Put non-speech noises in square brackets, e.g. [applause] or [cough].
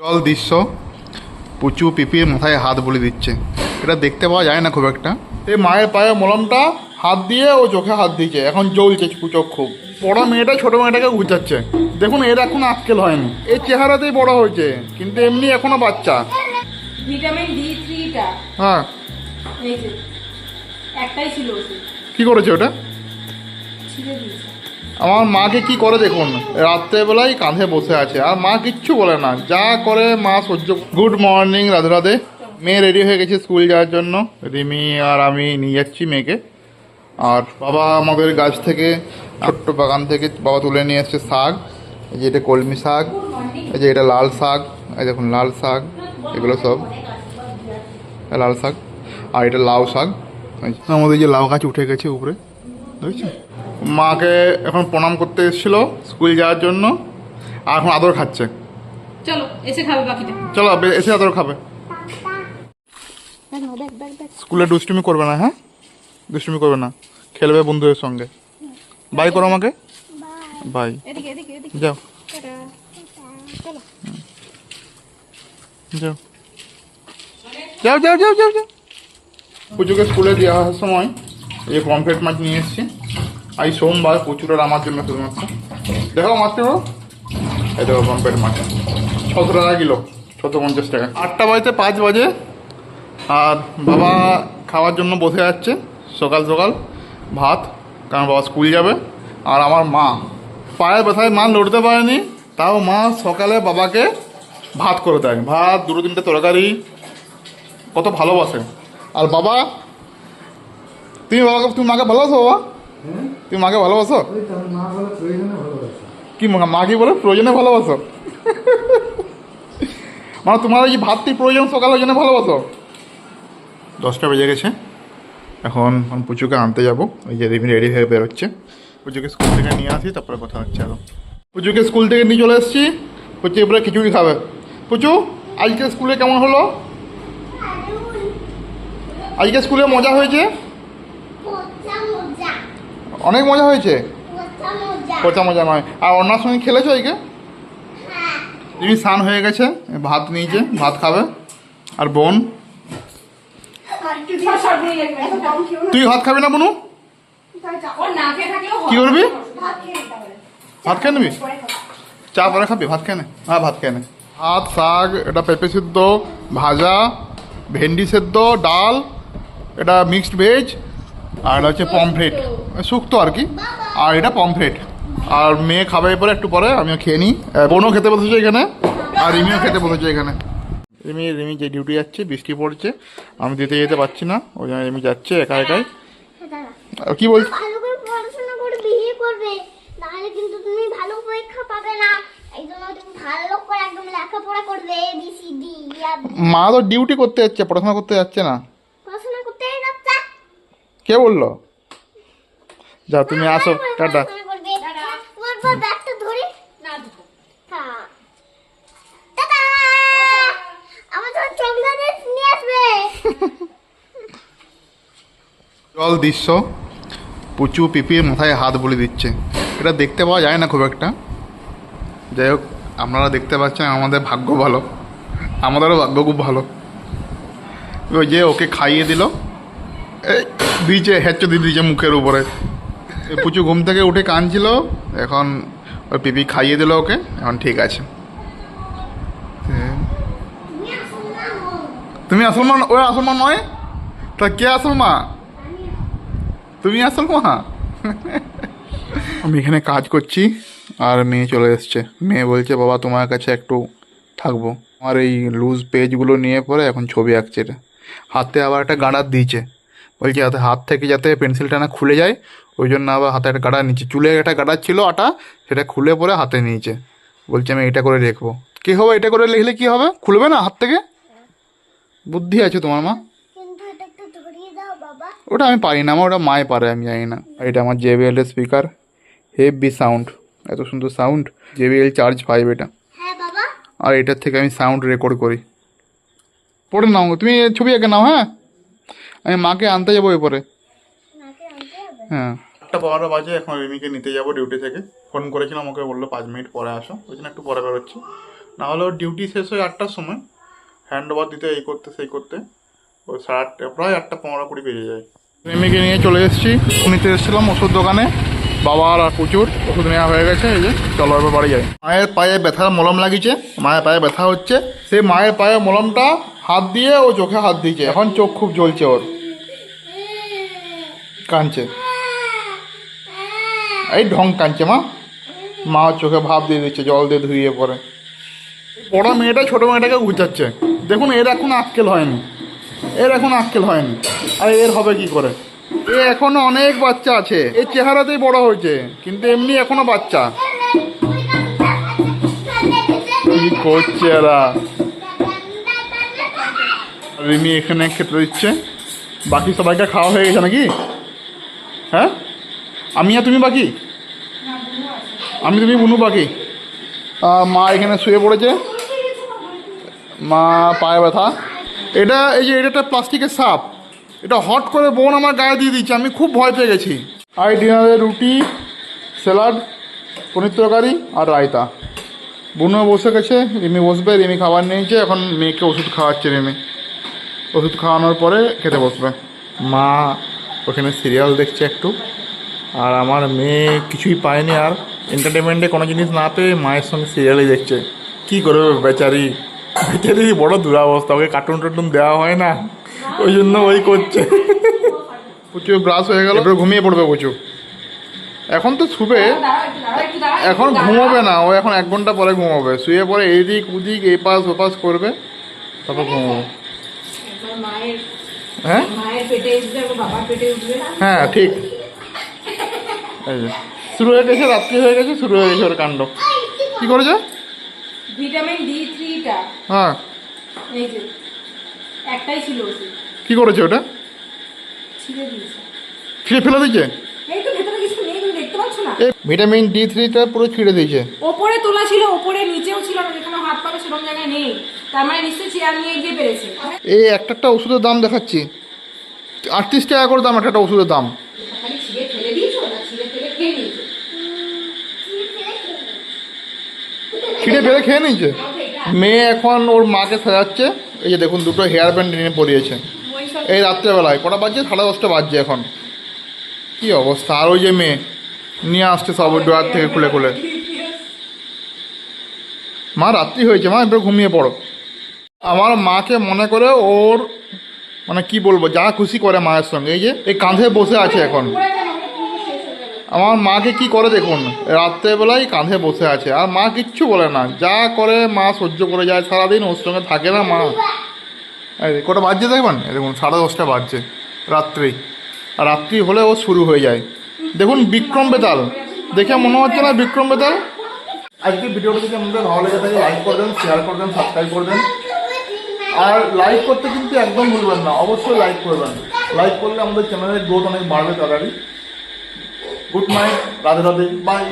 জল দৃশ্য পুচু পিপির মাথায় হাত বলে দিচ্ছে। এটা দেখতে পাওয়া যায় না খুব একটা। এই মায়ের পায়ে মলমটা হাত দিয়ে ও চোখে হাত দিয়েছে। এখন জ্বলছে চোখ খুব। বড় মেয়েটা ছোট মেয়েটাকে গুছাচ্ছে দেখুন এর এখন আক্কেল হয়নি। এই চেহারাতেই বড় হয়েছে কিন্তু এমনি এখনও বাচ্চা। ভিটামিন ডি থ্রিটা। হ্যাঁ। একটাই ছিল কি করেছে ওটা? ছিঁড়ে দিয়েছে। আমার মাকে কি করে দেখুন? রাত্রেবেলায় কাঁধে বসে আছে। আর মা কিচ্ছু বলে না। যা করে মা সহ্য গুড মর্নিং রাধে রাধে। মেয়ে রেডি হয়ে গেছে স্কুল যাওয়ার জন্য। রিমি আর আমি নিয়ে যাচ্ছি মেয়েকে। আর বাবা আমাদের গাছ থেকে, ছোট্ট বাগান থেকে বাবা তুলে নিয়ে এসছে শাক। এই যে এটা কলমি শাক, এই যে এটা লাল শাক, এই দেখুন লাল শাক, এগুলো সব। লাল শাক। আর এটা লাউ শাক। আমাদের যে লাউ গাছ উঠে গেছে উপরে বুঝছ মাকে এখন প্রণাম করতে এসেছিল স্কুল যাওয়ার জন্য আর এখন আদর খাচ্ছে। চলো এসে খাবে বাকিটা। চলো এসে আদর খাবে। স্কুলে দুষ্টুমি করবে না হ্যাঁ? দুষ্টুমি করবে না। খেলবে বন্ধুদের সঙ্গে। বাই করো আমাকে। বাই। এদিকে এদিকে এদিকে। যাও। যাও। যাও যাও যাও যাও যাও। পুজোকে স্কুলে দিয়ে আসার সময় এই যে পমফ্রেট মাছ নিয়ে এসেছি। আজ সোমবার প্রচুর আমার জন্য শুধুমাত্র দেখো মাছটা এই দেখো পমফ্রেট মাছ। ছশো টাকা কিলো, ছশো পঞ্চাশ টাকা। আটটা বাজতে পাঁচ বাজে। আর বাবা খাওয়ার জন্য বসে যাচ্ছে সকাল সকাল। ভাত, কারণ বাবা স্কুল যাবে। আর আমার মা। পায়ের ব্যথায় মা লড়তে পারেনি, তাও মা সকালে বাবাকে ভাত করে দেয়। ভাত, দুটো তিনটে তরকারি, কত ভালোবাসে। আর বাবা, তুমি বাবাকে তুমি মাকে ভালোবাসো বাবা? তুমি মাকে ভালোবাসো? কি মা- মা কি বলে প্রয়োজনে ভালোবাসো? [laughs] মানে তোমার এই ভাতটি প্রয়োজন সকালের জন্য ভালোবাসো? দশটা বেজে গেছে। এখন পুচুকে আনতে যাব। ওই যে রিমি রেডি হয়ে বেরোচ্ছে। পুচুকে স্কুল থেকে নিয়ে আসি, তারপরে কথা হচ্ছে আরও। পুচুকে স্কুল থেকে নিয়ে চলে এসেছি। পুচু এবারে খিচুড়ি খাবে। পুচু, আজকে স্কুলে কেমন হলো? আজকে স্কুলে মজা হয়েছে? অনেক মজা হয়েছে? পচা মজা। নয়। আর অন্যার সঙ্গে খেলেছো আজকে হ্যাঁ। রিমি স্নান হয়ে গেছে ভাত নিয়েছে ভাত খাবে। আর বোন? তুই ভাত খাবি না বনু? কি করবি? ভাত খেয়ে ভাত খেয়ে নিবি? চা পরে খাবি ভাত খেয়ে নে। হ্যাঁ ভাত খেয়ে নে। ভাত শাক এটা পেঁপে সিদ্ধ ভাজা ভেন্ডি সেদ্ধ ডাল এটা মিক্সড ভেজ আর এটা হচ্ছে পমফ্রেট শুক্তো আর কি। আর এটা পমফ্রেট আর মেয়ে খাবে পরে একটু পরে আমিও খেয়ে নিই। বোনও খেতে বসেছে এখানে আর রিমিও খেতে বসেছে এখানে। রিমি রিমি যে ডিউটি যাচ্ছে বৃষ্টি পড়ছে আমি দিতে যেতে পারছি না ওই জন্য রিমি যাচ্ছে একা একাই। কি বলছি ডি মা তো ডিউটি করতে যাচ্ছে পড়াশোনা করতে যাচ্ছে না। কে বলল? যা তুমি আসো টাটা। দুটো হ্যাঁ। জল দৃশ্য। পুচু পিপির মাথায় হাত বলে দিচ্ছে। এটা দেখতে পাওয়া যায় না খুব একটা। যাই হোক আপনারা দেখতে পাচ্ছেন আমাদের ভাগ্য ভালো। আমাদেরও ভাগ্য খুব ভালো। ওই যে ওকে খাইয়ে দিল। এই দিয়েছে হেঁচো দিয়ে দিয়েছে মুখের উপরে। পুচু ঘুম থেকে উঠে কাঁদছিল। এখন ওই পিপি খাইয়ে দিল ওকে। এখন ঠিক আছে। তুমি আসল মা ওই আসল মা নয়? তা কে আসল মা তুমি আসল মা আমি এখানে কাজ করছি, আর মেয়ে চলে এসছে। মেয়ে বলছে, বাবা, তোমার কাছে একটু থাকব। আমার এই লুজ পেজগুলো নিয়ে পরে এখন ছবি আঁকছে এটা। হাতে আবার একটা গার্ডার দিয়েছে। বলছে যাতে হাত থেকে যাতে পেন্সিলটা না খুলে যায় ওই জন্য আবার হাতে একটা গাড়া নিচ্ছে চুলে একটা গাড়া ছিল আটা সেটা খুলে পরে হাতে নিয়েছে। বলছে আমি এটা করে লিখব কী হবে এটা করে লিখলে কি হবে? খুলবে না হাত থেকে? বুদ্ধি আছে তোমার মা। ওটা আমি পারি না আমার ওটা মায় পারে আমি জানি না। এটা আমার জেবিএল এর স্পিকার হেভি সাউন্ড এত সুন্দর সাউন্ড জেবিএল চার্জ ফাইভ এটা। হ্যাঁ আর এটার থেকে আমি সাউন্ড রেকর্ড করি। পড়ে নাও তুমি ছবি এঁকে নাও হ্যাঁ? আমি মাকে আনতে যাব এরপরে। হ্যাঁ। আটটা বারো বাজে এখন রিমিকে নিতে যাব ডিউটি থেকে। ফোন করেছিলাম ওকে বলল পাঁচ মিনিট পরে আসো। ওই জন্য একটু পরে বেরোচ্ছি। না হলে ওর ডিউটি শেষ হয় আটটার সময়। হ্যান্ড ওভার দিতে এই করতে সেই করতে। ওই সাড়ে আটটা প্রায় আটটা পনেরো কুড়ি বেজে যায়। মেয়েকে নিয়ে চলে এসেছি। নিতে এসেছিলাম ওষুধ দোকানে। বাবার আর প্রচুর। ওষুধ নেওয়া হয়ে গেছে এই যে চলো এবার বাড়ি যাই। মায়ের পায়ে ব্যথার মলম লাগিয়েছে। মায়ের পায়ে ব্যথা হচ্ছে। সেই মায়ের পায়ে মলমটা হাত দিয়ে ও চোখে হাত দিয়েছে। এখন চোখ খুব জ্বলছে ওর। কাঁদছে। এই ঢং কাঁদছে, মা। মা চোখে ভাব দিয়ে দিচ্ছে, জল দিয়ে ধুইয়ে পরে। বড় মেয়েটা ছোট মেয়েটাকে ঘুচাচ্ছে দেখুন, এর এখন আক্কেল হয়নি। এর এখন আক্কেল হয়নি। আর, এর হবে কি করে? এ এখনও অনেক বাচ্চা আছে। এই চেহারাতেই বড় হয়েছে, কিন্তু এমনি এখনও বাচ্চা। কি করছে এরা? রিমি এখানে খেতে দিচ্ছে। বাকি সবাইকে খাওয়া হয়ে গেছে নাকি? হ্যাঁ? আমি আর তুমি বাকি? আমি তুমি বুনু বাকি? মা এখানে শুয়ে পড়েছে। মা পায়ে ব্যথা। এটা এই যে, এটা একটা প্লাস্টিকের সাপ। এটা হট করে বোন আমার গায়ে দিয়ে দিচ্ছে। আমি খুব ভয় পেয়ে গেছি। আর ডিনারে রুটি, স্যালাড, পনির তরকারি আর রায়তা। বুনো বসে গেছে, রিমি বসবে, রিমি খাবার নিয়েছে। এখন মেয়েকে ওষুধ খাওয়াচ্ছে রিমি। ওষুধ খাওয়ানোর পরে খেতে বসবে। মা ওখানে সিরিয়াল দেখছে একটু। আর আমার মেয়ে কিছুই পায়নি আর এন্টারটেনমেন্টে কোনো জিনিস না পেয়ে মায়ের সঙ্গে সিরিয়ালই দেখছে। কি করবে বেচারি? বেচারি বড় দুরাবস্থা ওকে কার্টুন টার্টুন দেওয়া হয় না। ওই জন্য ওই করছে। প্রচুর ব্রাশ হয়ে গেল। এবার ঘুমিয়ে পড়বে প্রচুর। এখন তো শুবে। এখন। ঘুমোবে না ও এখন এক ঘণ্টা পরে ঘুমোবে। শুয়ে পরে এদিক উদিক এপাশ ওপাশ করবে তারপর ঘুমোবে। হ্যাঁ? হ্যাঁ ঠিক। শুরু হয়ে গেছে রাত্রি হয়ে গেছে শুরু হয়ে গেছে ওর কাণ্ড। কি করেছে? ভিটামিন ডি থ্রিটা। হ্যাঁ। এই যে একটাই ছিল কি করেছে ওটা? ছিঁড়ে দিয়েছে। ছিঁড়ে ফেলে দিয়েছে? এই তো ভেতরে কিছু দেখতে পাচ্ছ না? ভিটামিন ডি থ্রিটা পুরো ছিঁড়ে দিয়েছে। ওপরে তোলা ছিল ওপরে নিচেও ছিল না যেখানে হাত পাবে সেরকম জায়গায় নেই। তার মানে নিশ্চয়ই চেয়ার নিয়ে গিয়ে পেরেছে। এই একটা একটা ওষুধের দাম দেখাচ্ছি। আটত্রিশ টাকা করে দাম একটা একটা ওষুধের দাম। ছিঁড়ে ফেলে খেয়ে নিয়েছে? মেয়ে এখন ওর মাকে সাজাচ্ছে। এই যে দেখুন দুটো হেয়ার ব্যান্ড নিয়ে পরিয়েছে এই রাত্রেবেলায় কটা বাজছে? সাড়ে দশটা বাজছে এখন। কি অবস্থা? আর ওই যে মেয়ে। নিয়ে আসছে সব ডোয়ার থেকে খুলে খুলে। মা রাত্রি হয়েছে, মা এবার ঘুমিয়ে পড়ো। আমার মাকে মনে করে ওর মানে কি বলব, যা খুশি করে মায়ের সঙ্গে, এই যে, এই কাঁধে বসে আছে এখন। আমার মাকে কি করে দেখুন, রাত্রেবেলায় কাঁধে বসে আছে। আর মা কিচ্ছু বলে না, যা করে মা সহ্য করে যায়, সারাদিন ওর সঙ্গে থাকে না মা। কটা বাজছে দেখবেন? দেখুন, সাড়ে দশটা বাজছে রাত্রি। আর রাত্রি হলে ও শুরু হয়ে যায়। দেখুন বিক্রম বেতাল। দেখে মনে হচ্ছে না বিক্রম বেতাল? আজকে ভিডিওটা যদি আমাদের ভালো লেগে থাকে লাইক করবেন শেয়ার করবেন সাবস্ক্রাইব করবেন। আর লাইক করতে কিন্তু একদম ভুলবেন না, অবশ্যই লাইক করবেন। লাইক করলে আমাদের চ্যানেলের গ্রোথ অনেক বাড়বে, তাড়াতাড়ি। Good night Radhe Radhe bye